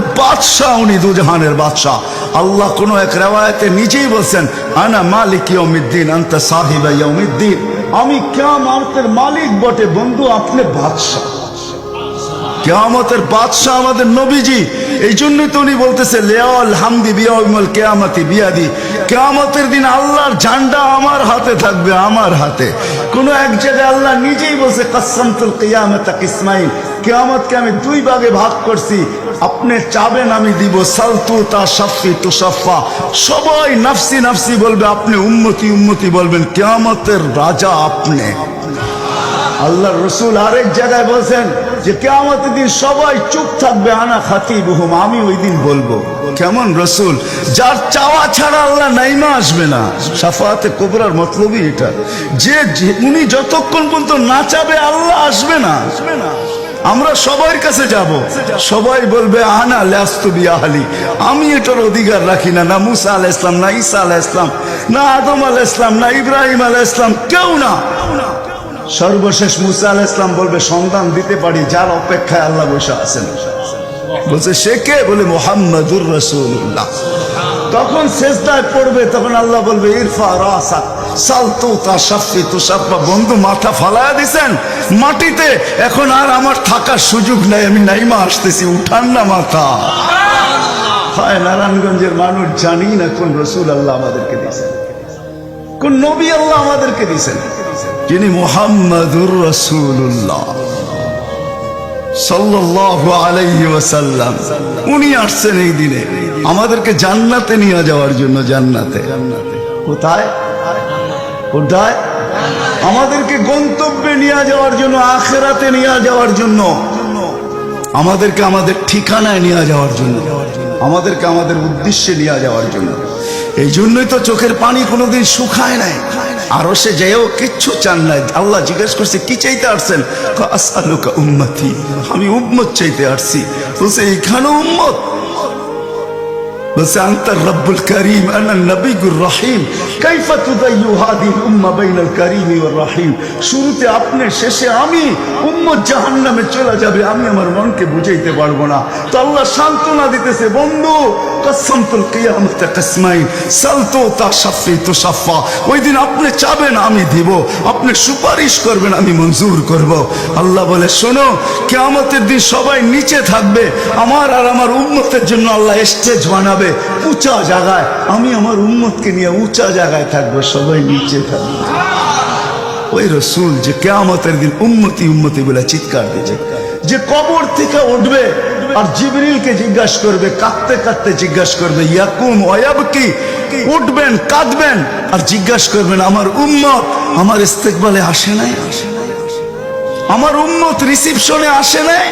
বাদশাহ, উনি দুজাহানের বাদশাহ। আল্লাহ কোন এক রেওয়ায়তে নিজেই বলছেন, আনা মালিক ইয়মিদ্দিন আন্তা সাহিবা ইয়মিদ্দিন আমি কিয়ামতের মালিক বটে, বন্ধু, আপনি বাদশাহ। কেয়ামতের বাদশাহ আমাদের নবীজি। এই জন্যই তো উনি বলতেছে লেয়াল হামদি বিয়াউল কেয়ামতি বিয়াদি। কেয়ামতের দিন আল্লাহর ঝান্ডা আমার হাতে থাকবে, আমার হাতে। কোন এক জায়গায় আল্লাহ নিজেই বলছে কাসামতুল কিয়ামত ইসমাইল কেয়ামতকে আমি দুই ভাগে ভাগ করছি আপনি চাবেন আমি দিব সালতু তা সাফি তুসাফা। সবাই নাফসি নাফসি বলবে, আপনি উন্মতি উন্মতি বলবেন। কেয়ামতের রাজা আপনি। আল্লাহ রসুল আরেক জায়গায় বলছেন যে কেমতের দিন সবাই চুপ থাকবে, আনা খাতি বহুম আমি ওই দিন বলব। কেমন রসুল? যার চাওয়া ছাড়া আল্লাহ নাইমা আসবে না। সাফাতে কোবরার মতলবই এটা। যে- উনি যতক্ষণ পর্যন্ত না চাবে, আল্লাহ আসবে না আসবে না। আমরা সবার কাছে যাব। সবাই বলবে, আনা ল্যাস্তু বিয়াহালি আমি এটার অধিকার রাখি না না মুসা আলাহ ইসলাম না ঈসা আলাহ ইসলাম না আদম আলাহ ইসলাম না ইব্রাহিম আলাহ ইসলাম কেউ না। সর্বশেষ মুসা আলাহ ইসলাম বলবে, সন্তান দিতে পারি, যার অপেক্ষায় আল্লাহ বসে আছেন। বলছে, সে কে? বলে, মোহাম্মদুর রসুল্লাহ তখন শেষদায় পড়বে, তখন আল্লাহ বলবে, ইরফা রাসা। সালতু তা সাফি বন্ধু মাথা ফালায়া দিছেন? মাটিতে এখন আর আমার থাকার সুযোগ নাই, আমি নাইমা আসতেছি, উঠান না মাথা। হায় নারায়ণগঞ্জের মানুষ জানি না কোন রসুল আল্লাহ আমাদেরকে দিয়েছেন। কোন নবী আল্লাহ আমাদেরকে দিয়েছেন। যিনি মোহাম্মদুর রসুল্লাহ আলাইহি ওয়াসাল্লাম। উনি আসছেন এই দিনে। আমাদেরকে জান্নাতে নিয়ে যাওয়ার জন্য জান্নাতে। কোথায়? কোথায় আমাদেরকে গন্তব্যে নিয়ে যাওয়ার জন্য, আখেরাতে নিয়ে যাওয়ার জন্য, আমাদেরকে আমাদের ঠিকানায় নিয়ে যাওয়ার জন্য, আমাদেরকে আমাদের উদ্দেশ্যে নিয়ে যাওয়ার জন্য। এই জন্যই তো চোখের পানি কোনোদিন শুকায় নাই। আরও সে যেও কিচ্ছু চান নাই। আল্লাহ জিজ্ঞেস করছে, কি চাইতে আসছেন? আসালুকা উম্মতি। আমি উম্মত চাইতে আসছি। বলছে এইখানে উম্মত? بس أنت الرب الكريم أنا النبي الرحيم كيف تضيع هذه الأمة بين الكريم والرحيم শুরুতে আপনি শেষে আমি উম্মত জাহান্নামে চলে যাবে আমি আমার মনকে বুঝাইতে পারবো না তো আল্লাহ সান্ত্বনা দিতেছে বন্ধু কসমতুল কিয়ামত কসমাইন। সালতো তা সাফি তো সাফা। ওই দিন আপনি চাবেন, আমি দিব। আপনি সুপারিশ করবেন, আমি মঞ্জুর করব। আল্লাহ বলে, শোনো, কেয়ামতের দিন সবাই নিচে থাকবে। আমার আর আমার উম্মতের জন্য আল্লাহ স্টেজ বানাবে উঁচা জায়গায়। আমি আমার উম্মতকে নিয়ে উঁচা জায়গায় থাকব, সবাই নিচে থাকবে। ওই রসুল যে কেয়ামতের দিন উন্মতি উন্মতি বলে চিৎকার দিয়েছে। যে কবর থেকে উঠবে আর জিবরিলকে জিজ্ঞাসা করবে, কাঁদতে কাঁদতে জিজ্ঞাসা করবে, ইয়াকুম অয়াব কি উঠবেন, কাঁদবেন। আর জিজ্ঞাসা করবেন, আমার উম্মত, আমার ইস্তেকবালে আসে নাই? আমার উম্মত রিসিপশনে আসে নাই?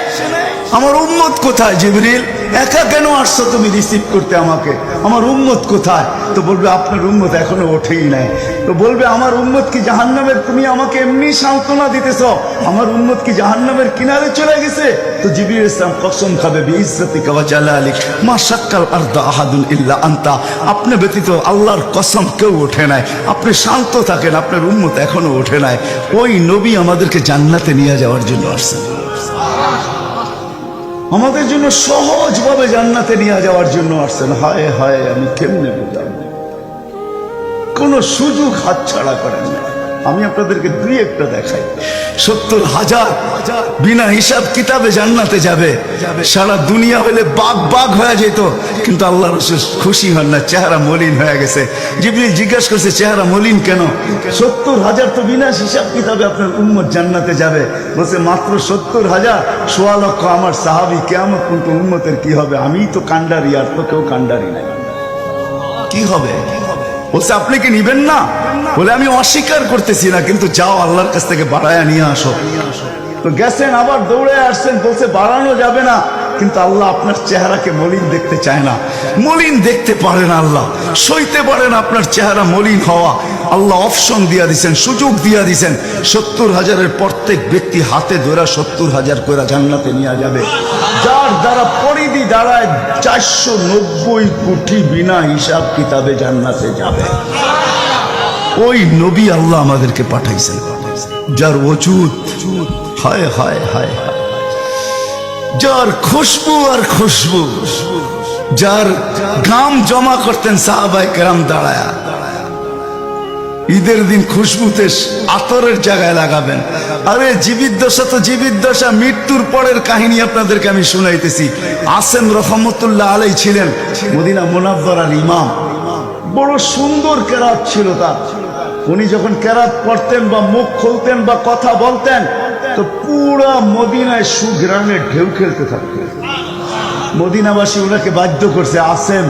আমার উম্মত কোথায় জিবরিল? একা কেন আসছো তুমি রিসিভ করতে আমাকে? আমার উম্মত কোথায়? তো বলবে, আপনার উম্মত এখনও ওঠেই নাই। তো বলবে, আমার উম্মত কি জাহান্নামের? তুমি আমাকে এমনি সান্ত্বনা দিতেছ। আমার উম্মত কি জাহান্নামের কিনারে চলে গেছে? তো জিবির ইসলাম কসম খাবে বিইজ্জতি কাওয়া জালালিক, মা শাক্কাল আরদা আহাদুন ইল্লা আনতা। আপনি ব্যতীত আল্লাহর কসম কেউ ওঠে নাই। আপনি শান্ত থাকেন, আপনার উম্মত এখনও ওঠে নাই। ওই নবী আমাদেরকে জান্নাতে নিয়ে যাওয়ার জন্য আসছেন। আমাদের জন্য সহজভাবে জান্নাতে নিয়ে যাওয়ার জন্য আসছেন। হায় হায়, আমি কেমনে বুঝলাম? কোন সুযোগ হাতছাড়া করেন না। আমি আপনাদেরকে দুই একটা দেখাই। সত্তর হাজার বিনা হিসাব কিতাবে জান্নাতে যাবে। সারা দুনিয়া হলে বাঘ বাঘ হয়ে যেত। কিন্তু আল্লাহ রসুল খুশি হন না চেহারা মলিন হয়ে গেছে। জিবরিল জিজ্ঞাসা করছে চেহারা মলিন কেন? সত্তর হাজার তো বিনা হিসাব কিতাবে আপনার উম্মত জান্নাতে যাবে। বলছে মাত্র সত্তর হাজার সোয়া লক্ষ আমার সাহাবি কেমন কিন্তু উম্মতের কি হবে? আমি তো কান্ডারি আর তো কেউ কান্ডারি নাই। কি হবে? বলছে আপনি কি নিবেন না? বলে, আমি অস্বীকার করতেছি না, কিন্তু যাও আল্লাহর কাছ থেকে বাড়ায়া নিয়ে আসো। তো গেছেন, আবার দৌড়ে আসছেন, বলছে, বাড়ানো যাবে না। কিন্তু আল্লাহ আপনার চেহারাকে মলিন দেখতে চায় না। মলিন দেখতে পারেন আল্লাহ। সইতে পারেন আপনার চেহারা মলিন হওয়া। আল্লাহ অপশন দিয়া দিছেন, সুযোগ দিয়া দিছেন। সত্তর হাজারের প্রত্যেক ব্যক্তি হাতে ধরা সত্তর হাজার করে জান্নাতে নিয়ে যাবে। যার দ্বারা পরিধি দাঁড়ায় চারশো নব্বই কোটি বিনা হিসাব কিতাবে জান্নাতে যাবে। ওই নবী আল্লাহ আমাদেরকে পাঠাইছেন। যার অজুদ হায় হায় হায় যার খুশবু আর খুশবু, যার গাম জমা করতেন সাহাবাই কেরাম দাঁড়ায়া। ঈদের দিন খুশবুতে আতরের জায়গায় লাগাবেন। আরে জীবিত দশা তো জীবিত দশা, মৃত্যুর পরের কাহিনী আপনাদেরকে আমি শুনাইতেছি। আসেন রহমতুল্লাহ আলাই ছিলেন মদিনা মোনাব্বরার ইমাম। বড় সুন্দর কেরাত ছিল তার। উনি যখন কেরাত পড়তেন বা মুখ খুলতেন বা কথা বলতেন, তো পুরা মদিনায় সুগ্রামের ঢেউ খেলতে থাকতেন মদিনাবাসী ওনাকে বাধ্য করছে আসেন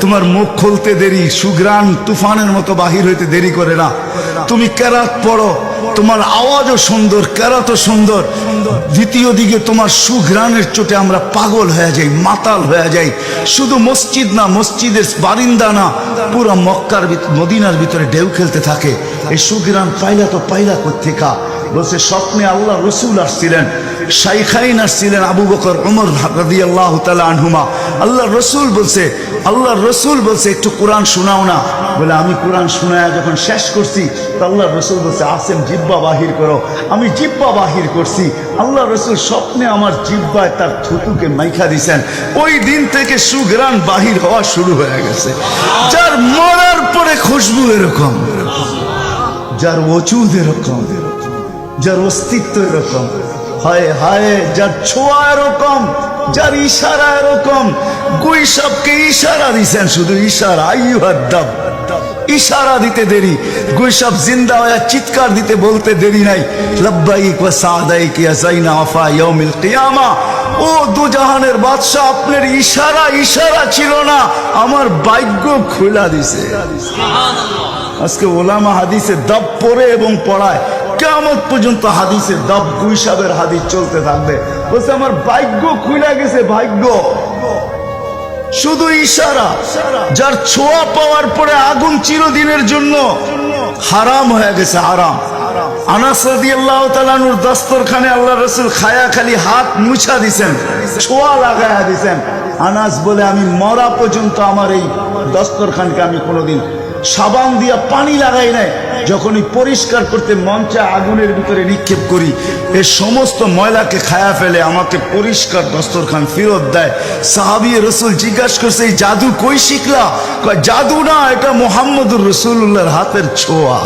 তোমার মুখ খুলতে দেরি সুগ্রান তুফানের মতো বাহির হইতে দেরি করে না। তুমি কেরাত পড়ো, তোমার আওয়াজও সুন্দর, কেরাতও সুন্দর। দ্বিতীয় দিকে তোমার সুগ্রানের চোটে আমরা পাগল হয়ে যাই, মাতাল হয়ে যাই। শুধু মসজিদ না, মসজিদের বারিন্দা না, পুরো মক্কার মদিনার ভিতরে ঢেউ খেলতে থাকে। এই সুগ্রান পাইলা তো পাইলা কোথেকা বলছে, স্বপ্নে আল্লাহ রসুল আসছিলেন, শাইখাইন আসছিলেন আবু বকর উমর রাদি আল্লাহ আনহুমা। আল্লাহ রসুল বলছে, আল্লাহ রসুল বলছে, একটু কোরআন শোনাও না। বলে, আমি কোরআন শোনায় যখন শেষ করছি, তো আল্লাহ রসুল বলছে, আসেন জিব্বা বাহির করো। আমি জিব্বা বাহির করছি। আল্লাহ রসুল স্বপ্নে আমার জিব্বায় তার থুতুকে মাইখা দিছেন। ওই দিন থেকে সুগ্রান বাহির হওয়া শুরু হয়ে গেছে। যার মরার পরে খুশবু এরকম, যার ওচুদ এরকম। যার অস্তিত্ব এরকম। হায় হায় যার ছোঁয়া এরকম যার ইশারা এরকম গুইসবকে ইশারা দিছেন শুধু ইশারা। আইয়ুহাদ দাব ইশারা দিতে দেরি গুইসব জিন্দা হয়ে চিৎকার দিতে বলতে দেরি নাই। লব্বাইক ওয়া সাদাইক ইয়া যাইনা আফা ইয়াউমিল কিয়ামা। ও দুজাহানের বাদশা আপনার ইশারা ইশারা ছিল না আমার ভাগ্য খোলা দিছে। আজকে ওলামা হাদিসে দাব পড়ে এবং পড়ায় কেমন পর্যন্ত হাদিসে দাব গুইসাবের হাদিস চলতে থাকবে। বলছে, আমার ভাগ্য খুলে গেছে, ভাগ্য। শুধু ইশারা, যার ছোঁয়া পাওয়ার পরে আগুন চিরদিনের জন্য হারাম হয়ে গেছে, হারাম। আনাস বলে, আমি মরা পর্যন্ত আমার এই দস্তরখানকে আমি কোনোদিন সাবান দিয়া পানি লাগাই নাই। যখনই পরিষ্কার করতে মঞ্চে আগুনের ভিতরে নিক্ষেপ করি। এ সমস্ত ময়লাকে খায়া ফেলে আমাকে পরিষ্কার দস্তরখান ফেরত দেয়। সাহাবি রসুল জিজ্ঞাসা করছে, এই জাদু কই শিখলা? জাদু না, এটা মোহাম্মদুর রসুল্লাহর হাতের ছোঁয়া।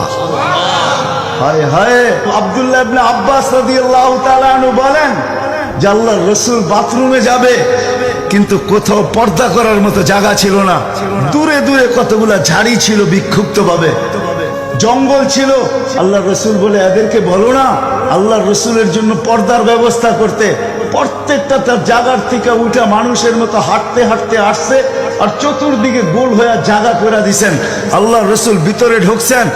হায় হায়, আব্দুল্লাহ আব্বাস রাদিয়াল্লাহু তাআলা বলেন, যে আল্লাহর রসুল বাথরুমে যাবে কিন্তু কোথাও পর্দা করার মতো জায়গা ছিল না। দূরে দূরে কতগুলা ঝাড়ি ছিল বিক্ষুব্ধ ভাবে জঙ্গল ছিল। আল্লাহ রসুল বলে, এদেরকে বলো না, আল্লাহ রসুলের জন্য পর্দার ব্যবস্থা করতে। প্রত্যেকটা তার জায়গার থেকে উঠা মানুষের মতো হাঁটতে হাঁটতে আসছে। আর চতুর্দিকে গোল হয়ে জায়গা করে দিছেন। আল্লাহ রসুল ভিতরে ঢুকছেন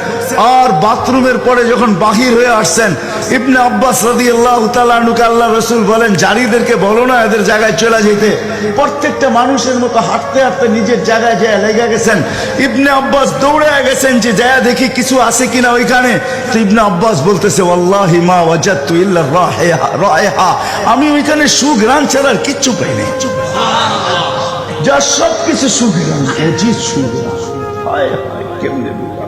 আর বাথরুমের পরে যখন বাহির হয়ে আসছেন, ইবনে আব্বাস রাদি আল্লাহ তালুকে আল্লাহ রসুল বলেন, জারিদেরকে বলো না এদের জায়গায় চলে যেতে। প্রত্যেকটা মানুষের মতো হাঁটতে হাঁটতে নিজের জায়গায় যায় লেগে গেছেন। ইবনে আব্বাস দৌড়ে গেছেন যে যায় দেখি কিছু আছে কিনা ওইখানে? তো ইবনে আব্বাস বলতেছে আল্লাহি মা ওয়াজাত্তু ইল্লা রায়হা রায়হা আমি ওইখানে সুঘ্রাণ ছাড়া আর কিচ্ছু পাই নাই। যার সবকিছু সুবিধা। অজিত সুবিধা। হায় হায় কেমনে বুঝলাম?